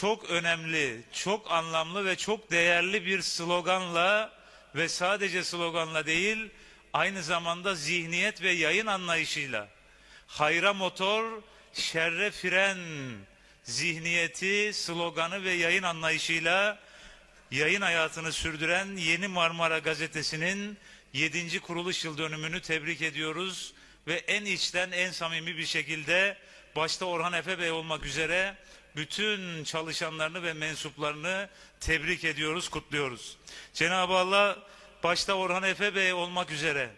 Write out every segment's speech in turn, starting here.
çok önemli, çok anlamlı ve çok değerli bir sloganla ve sadece sloganla değil, aynı zamanda zihniyet ve yayın anlayışıyla hayra motor, şerre fren zihniyeti, sloganı ve yayın anlayışıyla yayın hayatını sürdüren Yeni Marmara Gazetesi'nin 7. kuruluş yıl dönümünü tebrik ediyoruz ve en içten en samimi bir şekilde başta Orhan Efe Bey olmak üzere bütün çalışanlarını ve mensuplarını tebrik ediyoruz, kutluyoruz. Cenab-ı Allah başta Orhan Efe Bey olmak üzere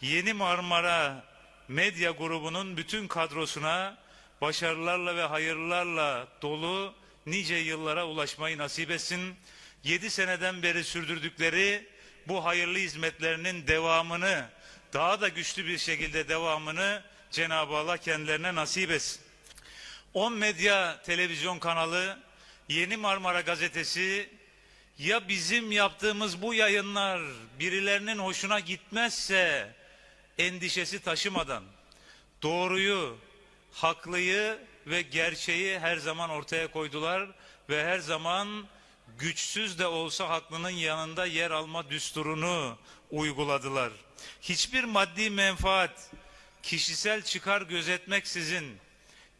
Yeni Marmara Medya grubunun bütün kadrosuna başarılarla ve hayırlarla dolu nice yıllara ulaşmayı nasip etsin. 7 seneden beri sürdürdükleri bu hayırlı hizmetlerinin devamını daha da güçlü bir şekilde devamını Cenab-ı Allah kendilerine nasip etsin. 10 Medya televizyon kanalı, Yeni Marmara Gazetesi ya bizim yaptığımız bu yayınlar birilerinin hoşuna gitmezse endişesi taşımadan doğruyu, haklıyı ve gerçeği her zaman ortaya koydular ve her zaman güçsüz de olsa haklının yanında yer alma düsturunu uyguladılar. Hiçbir maddi menfaat, kişisel çıkar gözetmeksizin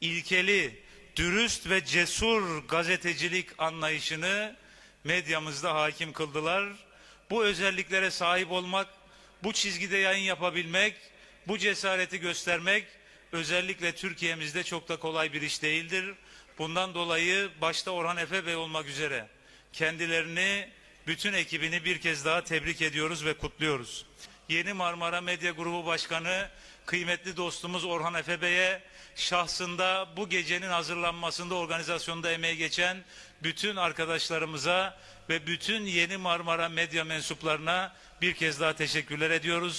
ilkeli, dürüst ve cesur gazetecilik anlayışını medyamızda hakim kıldılar. Bu özelliklere sahip olmak, bu çizgide yayın yapabilmek, bu cesareti göstermek özellikle Türkiye'mizde çok da kolay bir iş değildir. Bundan dolayı başta Orhan Efe Bey olmak üzere kendilerini, bütün ekibini bir kez daha tebrik ediyoruz ve kutluyoruz. Yeni Marmara Medya Grubu Başkanı kıymetli dostumuz Orhan Efe Bey'e şahsında bu gecenin hazırlanmasında organizasyonda emeği geçen bütün arkadaşlarımıza ve bütün Yeni Marmara medya mensuplarına bir kez daha teşekkürler ediyoruz.